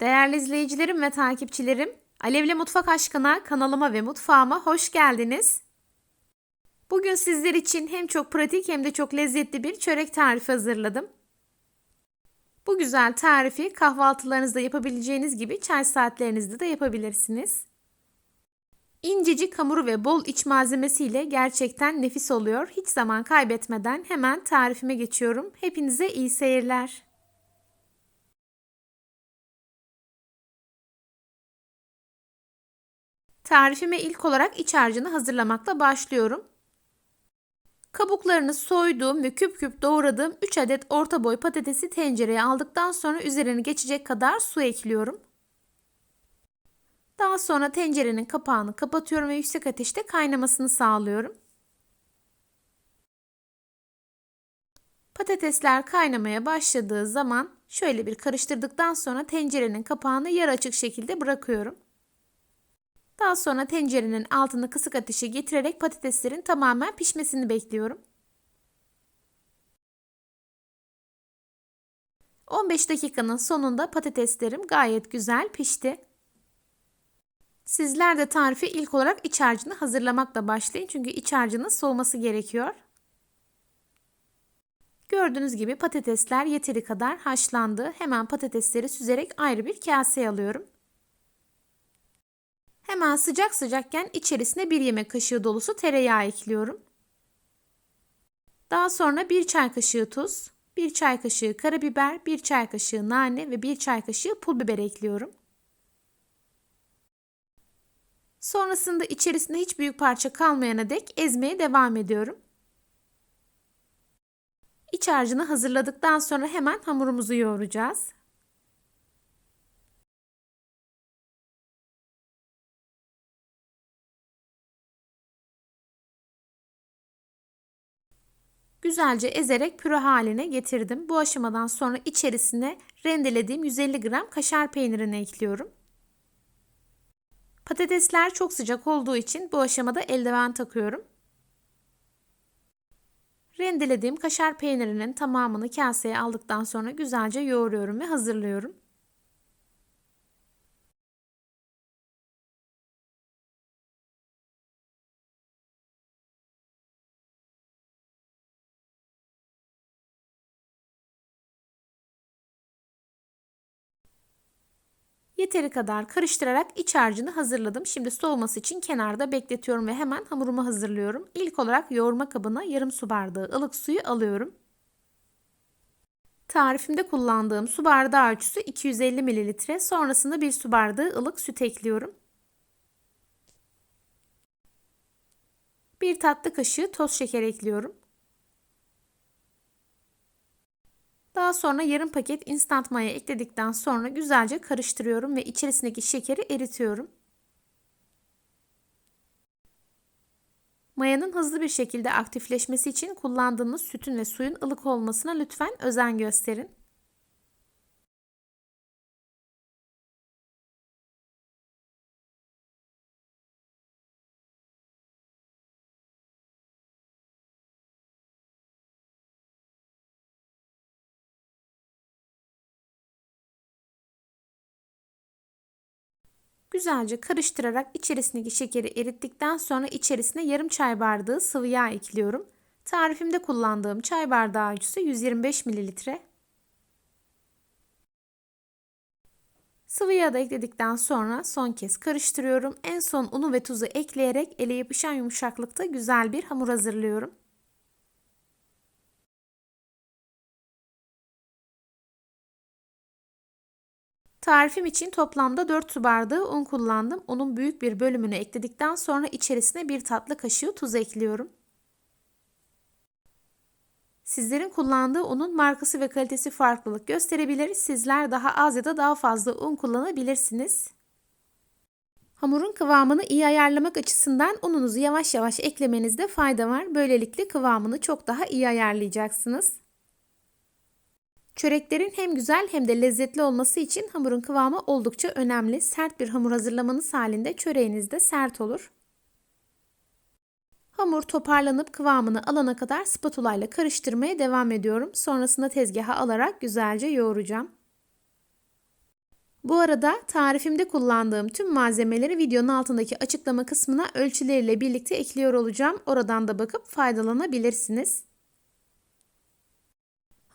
Değerli izleyicilerim ve takipçilerim, Alevli Mutfak Aşkına kanalıma ve mutfağıma hoş geldiniz. Bugün sizler için hem çok pratik hem de çok lezzetli bir çörek tarifi hazırladım. Bu güzel tarifi kahvaltılarınızda yapabileceğiniz gibi çay saatlerinizde de yapabilirsiniz. İncecik hamuru ve bol iç malzemesiyle gerçekten nefis oluyor. Hiç zaman kaybetmeden hemen tarifime geçiyorum. Hepinize iyi seyirler. Tarifime ilk olarak iç harcını hazırlamakla başlıyorum. Kabuklarını soyduğum ve küp küp doğradığım 3 adet orta boy patatesi tencereye aldıktan sonra üzerine geçecek kadar su ekliyorum. Daha sonra tencerenin kapağını kapatıyorum ve yüksek ateşte kaynamasını sağlıyorum. Patatesler kaynamaya başladığı zaman şöyle bir karıştırdıktan sonra tencerenin kapağını yarı açık şekilde bırakıyorum. Daha sonra tencerenin altını kısık ateşe getirerek patateslerin tamamen pişmesini bekliyorum. 15 dakikanın sonunda patateslerim gayet güzel pişti. Sizler de tarifi ilk olarak iç harcını hazırlamakla başlayın çünkü iç harcının soğuması gerekiyor. Gördüğünüz gibi patatesler yeteri kadar haşlandı. Hemen patatesleri süzerek ayrı bir kaseye alıyorum. Hemen sıcak sıcakken içerisine bir yemek kaşığı dolusu tereyağı ekliyorum. Daha sonra bir çay kaşığı tuz, bir çay kaşığı karabiber, bir çay kaşığı nane ve bir çay kaşığı pul biber ekliyorum. Sonrasında içerisinde hiç büyük parça kalmayana dek ezmeye devam ediyorum. İç harcını hazırladıktan sonra hemen hamurumuzu yoğuracağız. Güzelce ezerek püre haline getirdim. Bu aşamadan sonra içerisine rendelediğim 150 gram kaşar peynirini ekliyorum. Patatesler çok sıcak olduğu için bu aşamada eldiven takıyorum. Rendelediğim kaşar peynirinin tamamını kaseye aldıktan sonra güzelce yoğuruyorum ve hazırlıyorum. Yeteri kadar karıştırarak iç harcını hazırladım. Şimdi soğuması için kenarda bekletiyorum ve hemen hamurumu hazırlıyorum. İlk olarak yoğurma kabına yarım su bardağı ılık suyu alıyorum. Tarifimde kullandığım su bardağı ölçüsü 250 ml. Sonrasında bir su bardağı ılık süt ekliyorum. Bir tatlı kaşığı toz şeker ekliyorum. Daha sonra yarım paket instant maya ekledikten sonra güzelce karıştırıyorum ve içerisindeki şekeri eritiyorum. Mayanın hızlı bir şekilde aktifleşmesi için kullandığınız sütün ve suyun ılık olmasına lütfen özen gösterin. Güzelce karıştırarak içerisindeki şekeri erittikten sonra içerisine yarım çay bardağı sıvı yağ ekliyorum. Tarifimde kullandığım çay bardağı ölçüsü 125 mililitre. Sıvı yağı da ekledikten sonra son kez karıştırıyorum. En son unu ve tuzu ekleyerek ele yapışan yumuşaklıkta güzel bir hamur hazırlıyorum. Tarifim için toplamda 4 su bardağı un kullandım. Unun büyük bir bölümünü ekledikten sonra içerisine bir tatlı kaşığı tuz ekliyorum. Sizlerin kullandığı unun markası ve kalitesi farklılık gösterebilir. Sizler daha az ya da daha fazla un kullanabilirsiniz. Hamurun kıvamını iyi ayarlamak açısından ununuzu yavaş yavaş eklemenizde fayda var. Böylelikle kıvamını çok daha iyi ayarlayacaksınız. Çöreklerin hem güzel hem de lezzetli olması için hamurun kıvamı oldukça önemli. Sert bir hamur hazırlamanız halinde çöreğiniz de sert olur. Hamur toparlanıp kıvamını alana kadar spatula ile karıştırmaya devam ediyorum. Sonrasında tezgaha alarak güzelce yoğuracağım. Bu arada tarifimde kullandığım tüm malzemeleri videonun altındaki açıklama kısmına ölçüleriyle birlikte ekliyor olacağım. Oradan da bakıp faydalanabilirsiniz.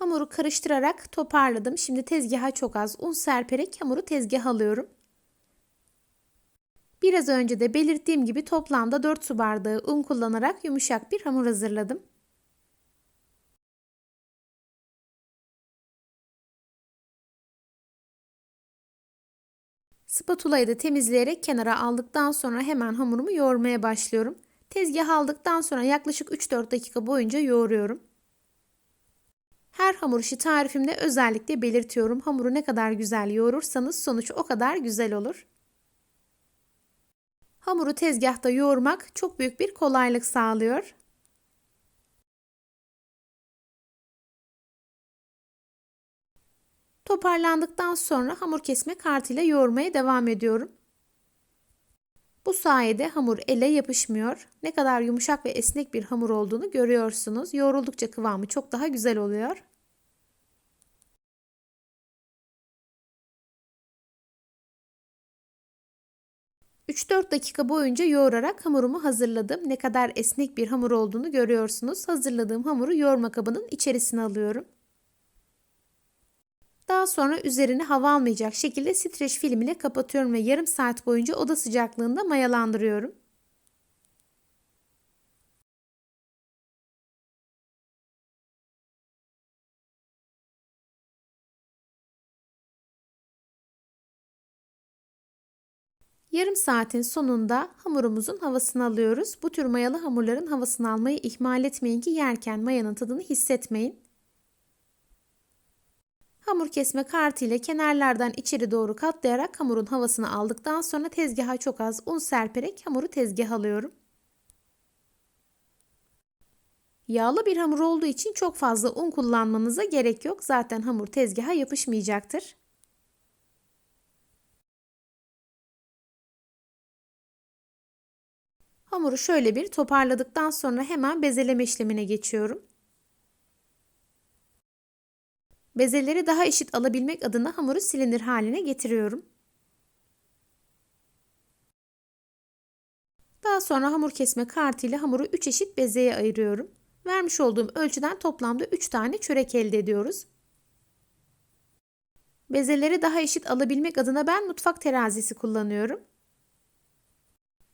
Hamuru karıştırarak toparladım. Şimdi tezgaha çok az un serperek hamuru tezgah alıyorum. Biraz önce de belirttiğim gibi toplamda 4 su bardağı un kullanarak yumuşak bir hamur hazırladım. Spatulayı da temizleyerek kenara aldıktan sonra hemen hamurumu yoğurmaya başlıyorum. Tezgah aldıktan sonra yaklaşık 3-4 dakika boyunca yoğuruyorum. Her hamur işi tarifimde özellikle belirtiyorum. Hamuru ne kadar güzel yoğurursanız sonuç o kadar güzel olur. Hamuru tezgahta yoğurmak çok büyük bir kolaylık sağlıyor. Toparlandıktan sonra hamur kesme kartıyla yoğurmaya devam ediyorum. Bu sayede hamur ele yapışmıyor. Ne kadar yumuşak ve esnek bir hamur olduğunu görüyorsunuz. Yoğruldukça kıvamı çok daha güzel oluyor. ...3-4 dakika boyunca yoğurarak hamurumu hazırladım. Ne kadar esnek bir hamur olduğunu görüyorsunuz. Hazırladığım hamuru yoğurma kabının içerisine alıyorum. Daha sonra üzerine hava almayacak şekilde streç film ile kapatıyorum ve yarım saat boyunca oda sıcaklığında mayalandırıyorum. Yarım saatin sonunda hamurumuzun havasını alıyoruz. Bu tür mayalı hamurların havasını almayı ihmal etmeyin ki yerken mayanın tadını hissetmeyin. Hamur kesme kartı ile kenarlardan içeri doğru katlayarak hamurun havasını aldıktan sonra tezgaha çok az un serperek hamuru tezgah alıyorum. Yağlı bir hamur olduğu için çok fazla un kullanmanıza gerek yok. Zaten hamur tezgaha yapışmayacaktır. Hamuru şöyle bir toparladıktan sonra hemen bezeleme işlemine geçiyorum. Bezeleri daha eşit alabilmek adına hamuru silindir haline getiriyorum. Daha sonra hamur kesme kartıyla hamuru 3 eşit bezeye ayırıyorum. Vermiş olduğum ölçüden toplamda 3 tane çörek elde ediyoruz. Bezeleri daha eşit alabilmek adına ben mutfak terazisi kullanıyorum.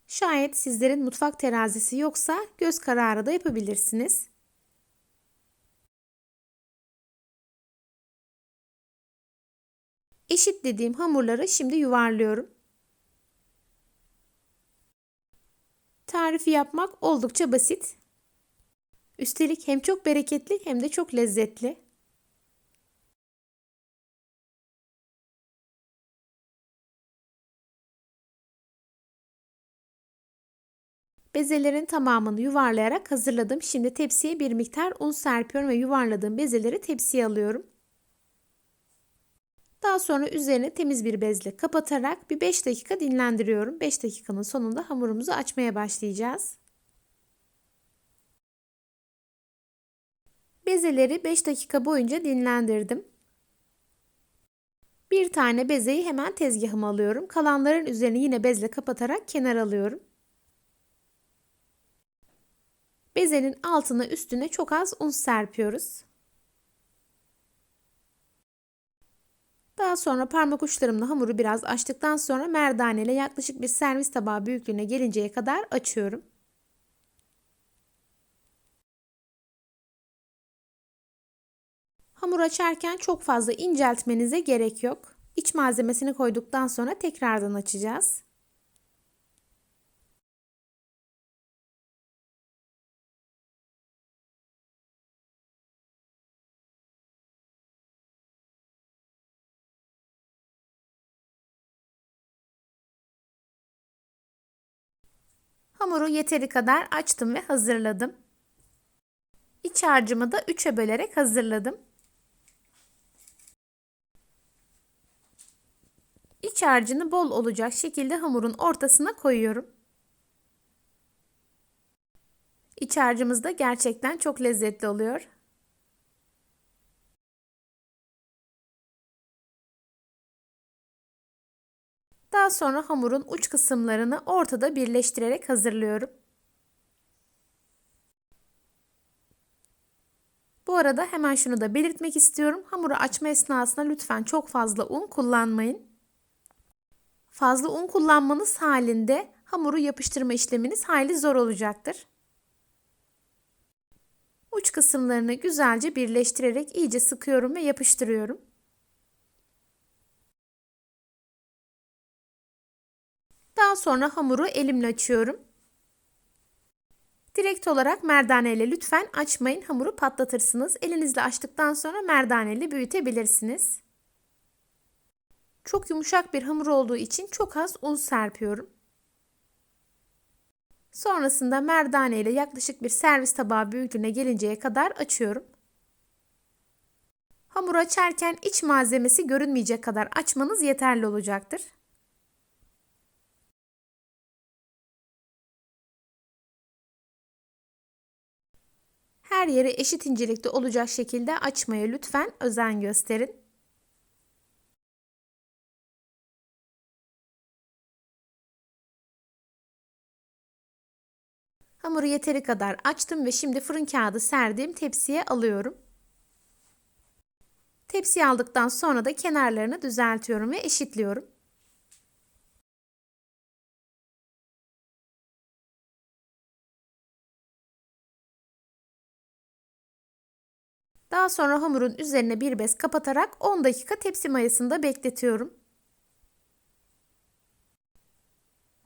Şayet sizlerin mutfak terazisi yoksa göz kararı da yapabilirsiniz. Eşitlediğim hamurları şimdi yuvarlıyorum. Tarifi yapmak oldukça basit. Üstelik hem çok bereketli hem de çok lezzetli. Bezelerin tamamını yuvarlayarak hazırladım. Şimdi tepsiye bir miktar un serpiyorum ve yuvarladığım bezeleri tepsiye alıyorum. Daha sonra üzerine temiz bir bezle kapatarak bir 5 dakika dinlendiriyorum. 5 dakikanın sonunda hamurumuzu açmaya başlayacağız. Bezeleri 5 dakika boyunca dinlendirdim. Bir tane bezeyi hemen tezgahıma alıyorum. Kalanların üzerini yine bezle kapatarak kenar alıyorum. Bezenin altına üstüne çok az un serpiyoruz. Daha sonra parmak uçlarımla hamuru biraz açtıktan sonra merdane ile yaklaşık bir servis tabağı büyüklüğüne gelinceye kadar açıyorum. Hamur açarken çok fazla inceltmenize gerek yok. İç malzemesini koyduktan sonra tekrardan açacağız. Hamuru yeteri kadar açtım ve hazırladım. İç harcımı da 3'e bölerek hazırladım. İç harcını bol olacak şekilde hamurun ortasına koyuyorum. İç harcımız da gerçekten çok lezzetli oluyor. Daha sonra hamurun uç kısımlarını ortada birleştirerek hazırlıyorum. Bu arada hemen şunu da belirtmek istiyorum. Hamuru açma esnasında lütfen çok fazla un kullanmayın. Fazla un kullanmanız halinde hamuru yapıştırma işleminiz hayli zor olacaktır. Uç kısımlarını güzelce birleştirerek iyice sıkıyorum ve yapıştırıyorum. Daha sonra hamuru elimle açıyorum. Direkt olarak merdane ile lütfen açmayın. Hamuru patlatırsınız. Elinizle açtıktan sonra merdane ile büyütebilirsiniz. Çok yumuşak bir hamur olduğu için çok az un serpiyorum. Sonrasında merdane ile yaklaşık bir servis tabağı büyüklüğüne gelinceye kadar açıyorum. Hamur açarken iç malzemesi görünmeyecek kadar açmanız yeterli olacaktır. Her yeri eşit incelikte olacak şekilde açmaya lütfen özen gösterin. Hamuru yeteri kadar açtım ve şimdi fırın kağıdı serdiğim tepsiye alıyorum. Tepsiye aldıktan sonra da kenarlarını düzeltiyorum ve eşitliyorum. Daha sonra hamurun üzerine bir bez kapatarak 10 dakika tepsi mayasında bekletiyorum.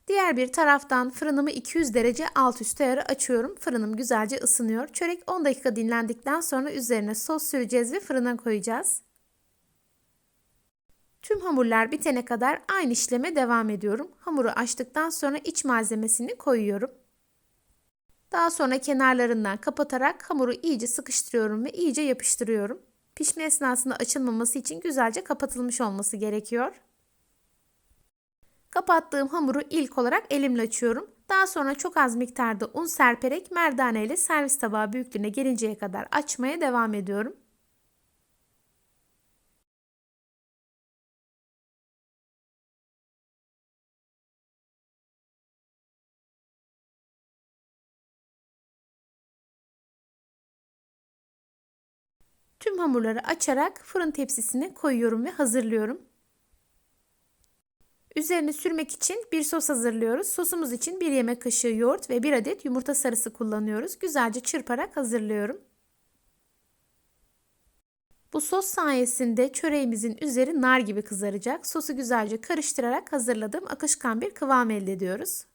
Diğer bir taraftan fırınımı 200 derece alt üst ayarı açıyorum. Fırınım güzelce ısınıyor. Çörek 10 dakika dinlendikten sonra üzerine sos süreceğiz ve fırına koyacağız. Tüm hamurlar bitene kadar aynı işleme devam ediyorum. Hamuru açtıktan sonra iç malzemesini koyuyorum. Daha sonra kenarlarından kapatarak hamuru iyice sıkıştırıyorum ve iyice yapıştırıyorum. Pişme esnasında açılmaması için güzelce kapatılmış olması gerekiyor. Kapattığım hamuru ilk olarak elimle açıyorum. Daha sonra çok az miktarda un serperek merdane ile servis tabağı büyüklüğüne gelinceye kadar açmaya devam ediyorum. Tüm hamurları açarak fırın tepsisine koyuyorum ve hazırlıyorum. Üzerine sürmek için bir sos hazırlıyoruz. Sosumuz için bir yemek kaşığı yoğurt ve bir adet yumurta sarısı kullanıyoruz. Güzelce çırparak hazırlıyorum. Bu sos sayesinde çöreğimizin üzeri nar gibi kızaracak. Sosu güzelce karıştırarak hazırladığım akışkan bir kıvam elde ediyoruz.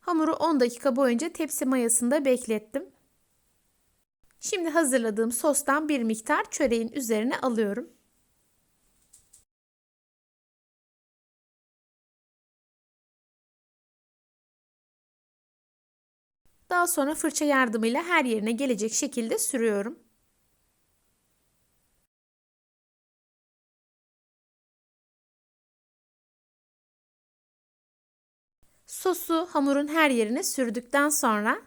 Hamuru 10 dakika boyunca tepsi mayasında beklettim. Şimdi hazırladığım sostan bir miktar çöreğin üzerine alıyorum. Daha sonra fırça yardımıyla her yerine gelecek şekilde sürüyorum. Sosu hamurun her yerine sürdükten sonra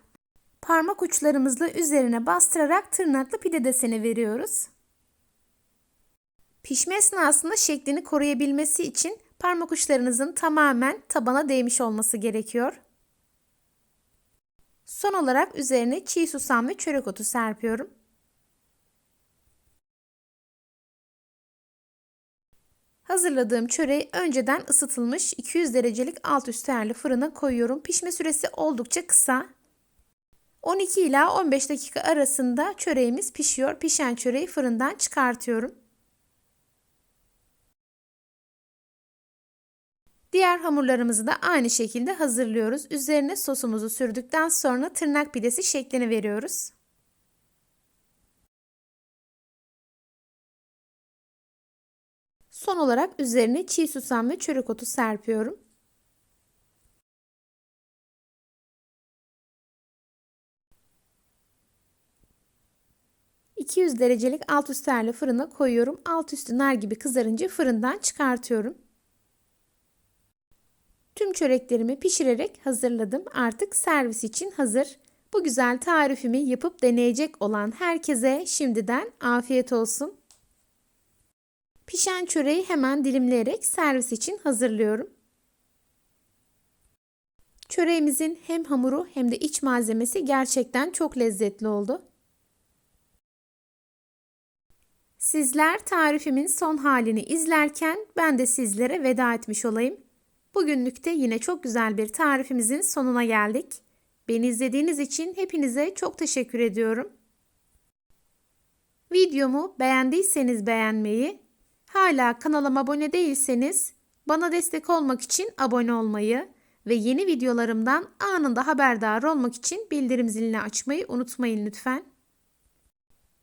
parmak uçlarımızla üzerine bastırarak tırnaklı pide deseni veriyoruz. Pişme esnasında şeklini koruyabilmesi için parmak uçlarınızın tamamen tabana değmiş olması gerekiyor. Son olarak üzerine çiğ susam ve çörek otu serpiyorum. Hazırladığım çöreği önceden ısıtılmış 200 derecelik alt üst ayarlı fırına koyuyorum. Pişme süresi oldukça kısa. 12 ila 15 dakika arasında çöreğimiz pişiyor. Pişen çöreği fırından çıkartıyorum. Diğer hamurlarımızı da aynı şekilde hazırlıyoruz. Üzerine sosumuzu sürdükten sonra tırnak pidesi şeklini veriyoruz. Son olarak üzerine çiğ susam ve çörek otu serpiyorum. 200 derecelik alt üst ayarlı fırına koyuyorum. Alt üstü nar gibi kızarınca fırından çıkartıyorum. Tüm çöreklerimi pişirerek hazırladım. Artık servis için hazır. Bu güzel tarifimi yapıp deneyecek olan herkese şimdiden afiyet olsun. Pişen çöreği hemen dilimleyerek servis için hazırlıyorum. Çöreğimizin hem hamuru hem de iç malzemesi gerçekten çok lezzetli oldu. Sizler tarifimin son halini izlerken ben de sizlere veda etmiş olayım. Bugünlük de yine çok güzel bir tarifimizin sonuna geldik. Beni izlediğiniz için hepinize çok teşekkür ediyorum. Videomu beğendiyseniz beğenmeyi, hala kanalıma abone değilseniz bana destek olmak için abone olmayı ve yeni videolarımdan anında haberdar olmak için bildirim zilini açmayı unutmayın lütfen.